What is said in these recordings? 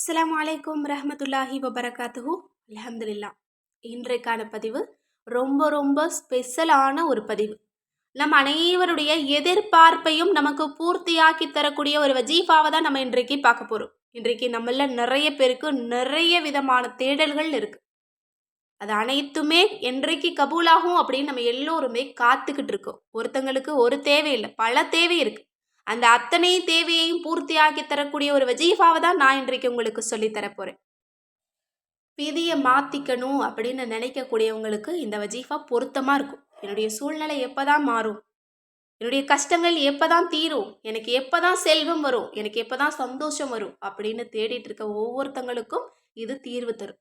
அஸ்லாம் அலைக்கும் ரஹமத்துல்லாஹி வபரகாத்துஹூ. அல்ஹம்துலில்லா இன்றைக்கான பதிவு ரொம்ப ரொம்ப ஸ்பெஷலான ஒரு பதிவு. நம் அனைவருடைய எதிர்பார்ப்பையும் நமக்கு பூர்த்தியாக்கி தரக்கூடிய ஒரு வஜீஃபாவை தான் நம்ம இன்றைக்கு பார்க்க போகிறோம் இன்றைக்கு நம்மள நிறைய பேருக்கு நிறைய விதமான தேடல்கள் இருக்கு. அது அனைத்துமே என்றைக்கு கபூலாகும் அப்படின்னு நம்ம எல்லோருமே காத்துக்கிட்டு இருக்கோம். ஒருத்தங்களுக்கு ஒரு தேவை இல்லை பல தேவை இருக்கு. அந்த அத்தனை தேவையையும் பூர்த்தியாக்கி தரக்கூடிய ஒரு வஜீஃபாவை தான் நான் இன்றைக்கு உங்களுக்கு சொல்லித் தரப் விதியை மாற்றிக்கணும் அப்படின்னு நினைக்கக்கூடியவங்களுக்கு இந்த வஜீஃபா பொருத்தமாக இருக்கும். என்னுடைய சூழ்நிலை எப்போ தான் மாறும்? என்னுடைய கஷ்டங்கள் எப்போ தான் தீரும்? எனக்கு எப்போ தான் செல்வம் வரும்? எனக்கு எப்போ தான் சந்தோஷம் வரும்? அப்படின்னு தேடிட்டு இருக்க ஒவ்வொருத்தங்களுக்கும் இது தீர்வு தரும்.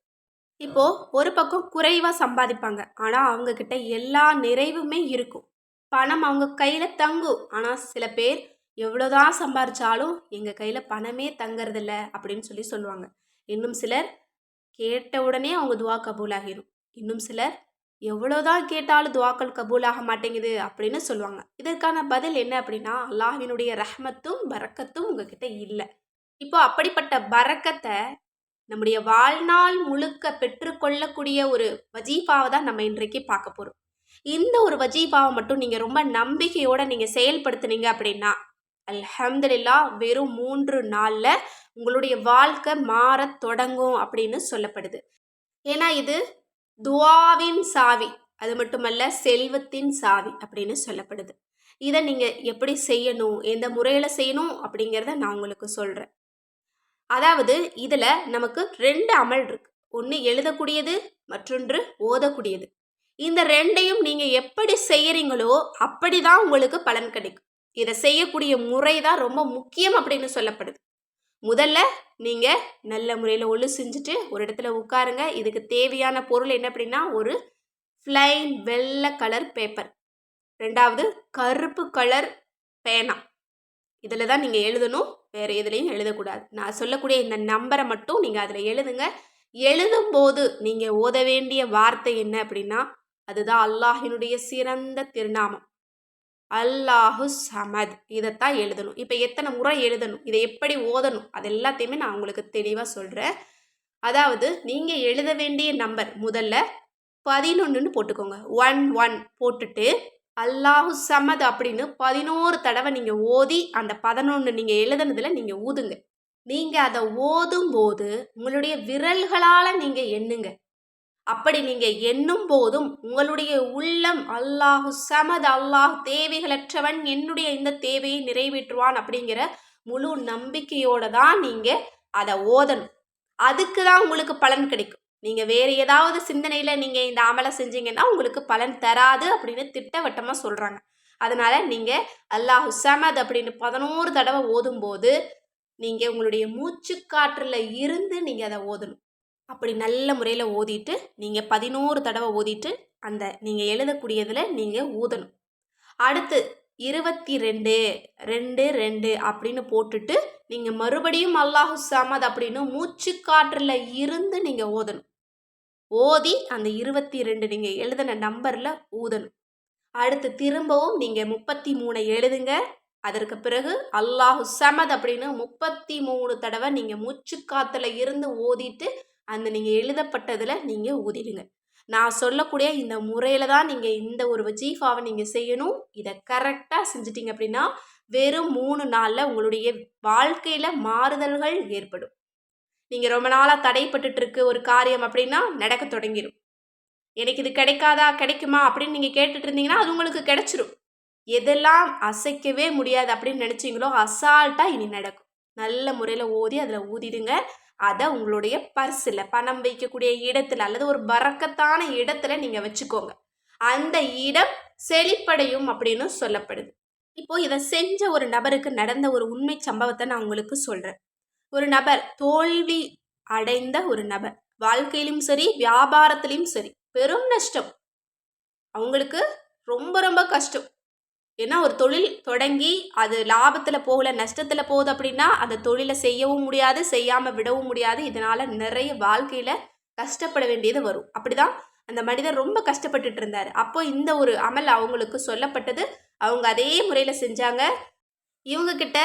இப்போது ஒரு பக்கம் குறைவாக சம்பாதிப்பாங்க. ஆனால் அவங்கக்கிட்ட எல்லா நிறைவுமே இருக்கும். பணம் அவங்க கையில் தங்கும். ஆனால் சில பேர் எவ்வளோதான் சம்பாரிச்சாலும் எங்கள் கையில் பணமே தங்கறதில்ல அப்படின்னு சொல்லி சொல்லுவாங்க. இன்னும் சிலர் கேட்ட உடனே அவங்க துவா கபூல் இன்னும் சிலர் எவ்வளோதான் கேட்டாலும் துவாக்கள் கபூல் ஆக மாட்டேங்குது அப்படின்னு சொல்லுவாங்க. இதற்கான பதில் என்ன அப்படின்னா அல்லாஹினுடைய ரஹமத்தும் பறக்கத்தும் உங்ககிட்ட இல்லை. இப்போ அப்படிப்பட்ட பறக்கத்தை நம்முடைய வாழ்நாள் முழுக்க பெற்றுக்கொள்ளக்கூடிய ஒரு வஜீஃபாவை தான் நம்ம இன்றைக்கு பார்க்க போகிறோம் இந்த ஒரு வஜீஃபாவை மட்டும் நீங்கள் ரொம்ப நம்பிக்கையோடு நீங்கள் செயல்படுத்துனீங்க அப்படின்னா அல்ஹம்துலில்லா வெறும் மூன்று நாளில் உங்களுடைய வாழ்க்கை மாறத் தொடங்கும் அப்படின்னு சொல்லப்படுது. ஏன்னா இது துவாவின் சாவி. அது மட்டுமல்ல செல்வத்தின் சாவி அப்படின்னு சொல்லப்படுது. இதை நீங்கள் எப்படி செய்யணும் எந்த முறையில் செய்யணும் அப்படிங்கிறத நான் உங்களுக்கு சொல்கிறேன் அதாவது இதில் நமக்கு ரெண்டு அமல் இருக்கு. ஒன்று எழுதக்கூடியது மற்றொன்று ஓதக்கூடியது. இந்த ரெண்டையும் நீங்கள் எப்படி செய்கிறீங்களோ அப்படி தான் உங்களுக்கு பலன் கிடைக்கும். இதை செய்யக்கூடிய முறை தான் ரொம்ப முக்கியம் அப்படின்னு சொல்லப்படுது. முதல்ல நீங்கள் நல்ல முறையில் ஒழு செஞ்சுட்டு ஒரு இடத்துல உட்காருங்க. இதுக்கு தேவையான பொருள் என்ன அப்படின்னா ஒரு ஃப்ளைன் வெள்ளை கலர் பேப்பர் ரெண்டாவது கருப்பு கலர் பேனா. இதில் தான் நீங்கள் எழுதணும் வேறு எதுலேயும் எழுதக்கூடாது. நான் சொல்லக்கூடிய இந்த நம்பரை மட்டும் நீங்கள் அதில் எழுதுங்க. எழுதும்போது நீங்கள் ஓத வேண்டிய வார்த்தை என்ன அப்படின்னா அதுதான் அல்லாஹினுடைய சிறந்த திருநாமம். அல்லாஹு சமத். இதைத்தான் எழுதணும். இப்போ எத்தனை முறை எழுதணும்? இதை எப்படி ஓதணும்? அது எல்லாத்தையுமே நான் உங்களுக்கு தெளிவாக சொல்கிறேன் அதாவது நீங்கள் எழுத வேண்டிய நம்பர் முதல்ல பதினொன்றுன்னு போட்டுக்கோங்க. ஒன் ஒன் போட்டுட்டு அல்லாஹு சமத் அப்படின்னு பதினோரு தடவை நீங்கள் ஓதி அந்த பதினொன்று நீங்கள் எழுதுனதில் நீங்கள் ஊதுங்க. நீங்கள் அதை ஓதும் போது உங்களுடைய விரல்களால் நீங்கள் எண்ணுங்க. அப்படி நீங்க எண்ணும் போதும் உங்களுடைய உள்ளம் அல்லாஹு சமத் அல்லாஹ் தேவைகளற்றவன் என்னுடைய இந்த தேவையை நிறைவேற்றுவான் அப்படிங்கிற முழு நம்பிக்கையோட தான் நீங்க அதை ஓதணும். அதுக்கு தான் உங்களுக்கு பலன் கிடைக்கும். நீங்க வேற ஏதாவது சிந்தனையில நீங்க இந்த அமலை செஞ்சீங்கன்னா உங்களுக்கு பலன் தராது அப்படின்னு திட்டவட்டமா சொல்றாங்க. அதனால நீங்க அல்லாஹு சமத் அப்படின்னு பதினோரு தடவை ஓதும் போது நீங்க உங்களுடைய மூச்சு காற்றுல இருந்து நீங்க அதை ஓதணும். அப்படி நல்ல முறையில் ஓதிட்டு நீங்கள் பதினோரு தடவை ஓதிட்டு அந்த நீங்கள் எழுதக்கூடியதில் நீங்கள் ஊதணும். அடுத்து இருபத்தி ரெண்டு ரெண்டு ரெண்டு அப்படின்னு போட்டுட்டு நீங்கள் மறுபடியும் அல்லாஹு சமத் அப்படின்னு மூச்சு காற்றில் இருந்து நீங்கள் ஓதணும். ஓதி அந்த இருபத்தி ரெண்டு நீங்கள் எழுதின நம்பரில் ஊதணும். அடுத்து திரும்பவும் நீங்கள் முப்பத்தி மூணை எழுதுங்க. அதற்கு பிறகு அல்லாஹு சமத் அப்படின்னு முப்பத்தி மூணு தடவை நீங்கள் மூச்சு காற்றுல இருந்து ஓதிட்டு அந்த நீங்கள் எழுதப்பட்டதில் நீங்கள் ஊதிடுங்க. நான் சொல்லக்கூடிய இந்த முறையில் தான் நீங்கள் இந்த ஒரு வஜீஃபாவை நீங்கள் செய்யணும். இதை கரெக்டாக செஞ்சிட்டிங்க அப்படின்னா வெறும் மூணு நாளில் உங்களுடைய வாழ்க்கையில் மாறுதல்கள் ஏற்படும். நீங்கள் ரொம்ப நாளாக தடைப்பட்டுட்டு இருக்கு ஒரு காரியம் அப்படின்னா நடக்க தொடங்கிடும் எனக்கு இது கிடைக்காதா கிடைக்குமா அப்படின்னு நீங்கள் கேட்டுட்டு இருந்தீங்கன்னா அது உங்களுக்கு கிடைச்சிரும். எதெல்லாம் அசைக்கவே முடியாது அப்படின்னு நினச்சிங்களோ அசால்ட்டாக இனி நடக்கும். நல்ல முறையில் ஓதி அதில் ஊதிடுங்க. அதை உங்களுடைய பர்ஸில் பணம் வைக்கக்கூடிய இடத்துல அல்லது ஒரு பறக்கத்தான இடத்துல நீங்கள் வச்சுக்கோங்க. அந்த இடம் செழிப்படையும் அப்படின்னு சொல்லப்படுது. இப்போ இதை செஞ்ச ஒரு நபருக்கு நடந்த ஒரு உண்மை சம்பவத்தை நான் உங்களுக்கு சொல்கிறேன் ஒரு நபர் தோல்வி அடைந்த ஒரு நபர். வாழ்க்கையிலும் சரி வியாபாரத்திலையும் சரி பெரும் நஷ்டம். அவங்களுக்கு ரொம்ப ரொம்ப கஷ்டம். ஏன்னா ஒரு தொழில் தொடங்கி அது லாபத்தில் போகல நஷ்டத்தில் போகுது அப்படின்னா அந்த தொழிலை செய்யவும் முடியாது செய்யாமல் விடவும் முடியாது. இதனால் நிறைய வாழ்க்கையில் கஷ்டப்பட வேண்டியது வரும். அப்படிதான் அந்த மனிதர் ரொம்ப கஷ்டப்பட்டுட்டு இருந்தார். அப்போ இந்த ஒரு அமல் அவங்களுக்கு சொல்லப்பட்டது. அவங்க அதே முறையில் செஞ்சாங்க. இவங்க கிட்ட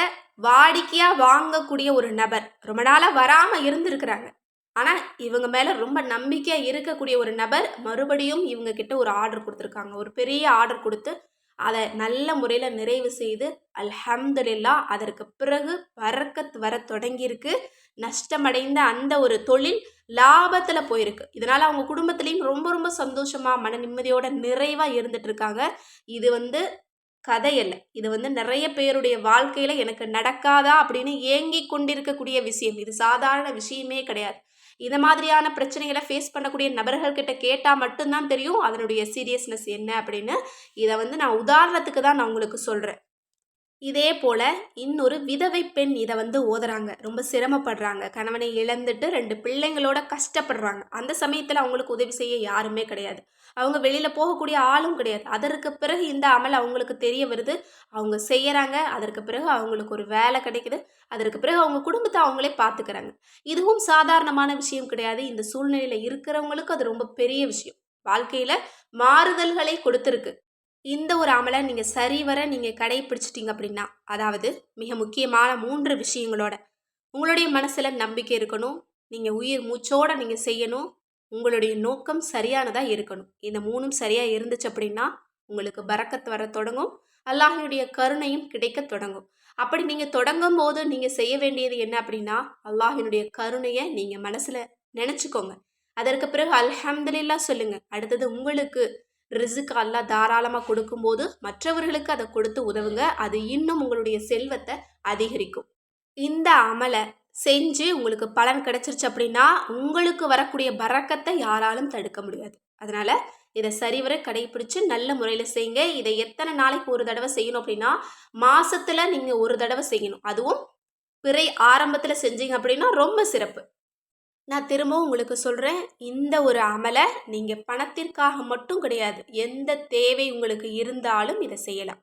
வாடிக்கையாக வாங்கக்கூடிய ஒரு நபர் ரொம்ப நாளாக வராமல் இருந்திருக்கிறாங்க. ஆனால் இவங்க மேலே ரொம்ப நம்பிக்கையாக இருக்கக்கூடிய ஒரு நபர் மறுபடியும் இவங்க கிட்ட ஒரு ஆர்டர் கொடுத்துருக்காங்க. ஒரு பெரிய ஆர்டர் கொடுத்து அதை நல்ல முறையில் நிறைவு செய்து அல்ஹம்துலில்லா அதற்கு பிறகு வரக்கத் வர தொடங்கியிருக்கு. நஷ்டமடைந்த அந்த ஒரு தொழில் லாபத்தில் போயிருக்கு. இதனால் அவங்க குடும்பத்துலேயும் ரொம்ப ரொம்ப சந்தோஷமாக மன நிம்மதியோட நிறைவாக இருந்துட்டு இருக்காங்க. இது வந்து கதையல்ல இது வந்து நிறைய பேருடைய வாழ்க்கையில் எனக்கு நடக்காதா அப்படின்னு ஏங்கி கொண்டிருக்கக்கூடிய விஷயம். இது சாதாரண விஷயமே கிடையாது. இதை மாதிரியான பிரச்சனைகளை ஃபேஸ் பண்ணக்கூடிய நபர்கள்கிட்ட கேட்டால் மட்டும்தான் தெரியும் அதனுடைய சீரியஸ்னஸ் என்ன அப்படின்னு. இதை வந்து நான் உதாரணத்துக்கு தான் நான் உங்களுக்கு சொல்கிறேன் இதே போல் இன்னொரு விதவை பெண் இதை வந்து ஓதுறாங்க. ரொம்ப சிரமப்படுறாங்க. கணவனை இழந்துட்டு ரெண்டு பிள்ளைங்களோட கஷ்டப்படுறாங்க. அந்த சமயத்தில் அவங்களுக்கு உதவி செய்ய யாருமே கிடையாது. அவங்க வெளியில் போகக்கூடிய ஆளும் கிடையாது. அதற்கு பிறகு இந்த அமல் அவங்களுக்கு தெரிய வருது. அவங்க செய்கிறாங்க அதற்கு பிறகு அவங்களுக்கு ஒரு வேலை கிடைக்குது. அதற்கு பிறகு அவங்க குடும்பத்தை அவங்களே பார்த்துக்கிறாங்க இதுவும் சாதாரணமான விஷயம் கிடையாது. இந்த சூழ்நிலையில் இருக்கிறவங்களுக்கு அது ரொம்ப பெரிய விஷயம். வாழ்க்கையில் மாறுதல்களை கொடுத்துருக்கு. இந்த ஒரு அமலை நீங்கள் சரிவர நீங்கள் கடைபிடிச்சிட்டிங்க அப்படின்னா அதாவது மிக முக்கியமான மூன்று விஷயங்களோட உங்களுடைய மனசில் நம்பிக்கை இருக்கணும் நீங்கள் உயிர் மூச்சோடு நீங்கள் செய்யணும் உங்களுடைய நோக்கம் சரியானதாக இருக்கணும். இந்த மூணும் சரியாக இருந்துச்சு அப்படின்னா உங்களுக்கு பறக்கத்து வர தொடங்கும் அல்லாஹினுடைய கருணையும் கிடைக்க தொடங்கும். அப்படி நீங்கள் தொடங்கும் போது நீங்கள் செய்ய வேண்டியது என்ன அப்படின்னா அல்லாஹினுடைய கருணையை நீங்கள் மனசில் நினச்சிக்கோங்க. அதற்கு பிறகு அல்ஹம்துலில்லா சொல்லுங்கள் அடுத்தது உங்களுக்கு ரிசுக்கு அல்லா தாராளமாக கொடுக்கும்போது மற்றவர்களுக்கு அதை கொடுத்து உதவுங்க. அது இன்னும் உங்களுடைய செல்வத்தை அதிகரிக்கும். இந்த அமலை செஞ்சு உங்களுக்கு பலன் கிடைச்சிருச்சு அப்படின்னா உங்களுக்கு வரக்கூடிய பறக்கத்தை யாராலும் தடுக்க முடியாது. அதனால் இதை சரிவர கடைபிடிச்சு நல்ல முறையில் செய்யுங்க. இதை எத்தனை நாளைக்கு ஒரு தடவை செய்யணும் அப்படின்னா மாதத்தில் நீங்கள் ஒரு தடவை செய்யணும். அதுவும் பிறை ஆரம்பத்தில் செஞ்சீங்க அப்படின்னா ரொம்ப சிறப்பு. நான் திரும்பவும் உங்களுக்கு சொல்கிறேன் இந்த ஒரு அமலை நீங்கள் பணத்திற்காக மட்டும் கிடையாது எந்த தேவை உங்களுக்கு இருந்தாலும் இதை செய்யலாம்.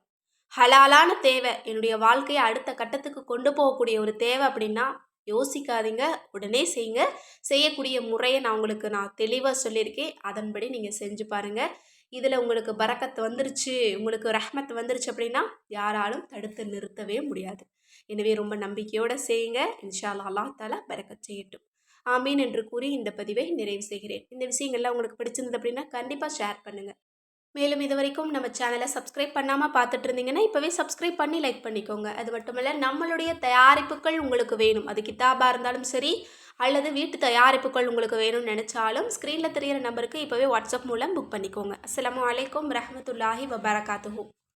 ஹலாலான தேவை என்னுடைய வாழ்க்கையை அடுத்த கட்டத்துக்கு கொண்டு போகக்கூடிய ஒரு தேவை அப்படின்னா யோசிக்காதீங்க உடனே செய்யுங்க. செய்யக்கூடிய முறையை நான் உங்களுக்கு நான் தெளிவாக சொல்லியிருக்கேன். அதன்படி நீங்கள் செஞ்சு பாருங்கள் இதில் உங்களுக்கு பறக்கத்து வந்துருச்சு உங்களுக்கு ரஹ்மத் வந்துருச்சு அப்படின்னா யாராலும் தடுத்து நிறுத்தவே முடியாது. எனவே ரொம்ப நம்பிக்கையோடு செய்யுங்க. இன்ஷால்லா அல்லா தாலா பறக்கத் செய்யட்டும். ஆமீன் என்று கூறி இந்த பதிவை நிறைவு செய்கிறேன். இந்த விஷயங்கள்லாம் உங்களுக்கு பிடிச்சிருந்தது அப்படின்னா கண்டிப்பாக ஷேர் பண்ணுங்கள் மேலும் இது வரைக்கும் நம்ம சேனலை சப்ஸ்கிரைப் பண்ணாமல் பார்த்துட்டு இருந்தீங்கன்னா இப்போவே சப்ஸ்கிரைப் பண்ணி லைக் பண்ணிக்கோங்க. அது மட்டும் இல்லை நம்மளுடைய தயாரிப்புகள் உங்களுக்கு வேணும். அது கித்தாபாக இருந்தாலும் சரி அல்லது வீட்டு தயாரிப்புகள் உங்களுக்கு வேணும்னு நினச்சாலும் ஸ்க்ரீனில் தெரிகிற நம்பருக்கு இப்போவே வாட்ஸ்அப் மூலம் புக் பண்ணிக்கோங்க. அஸ்லாம் வலைக்கம் ரஹமத்துல்லாஹி வபரகாத்துஹூ.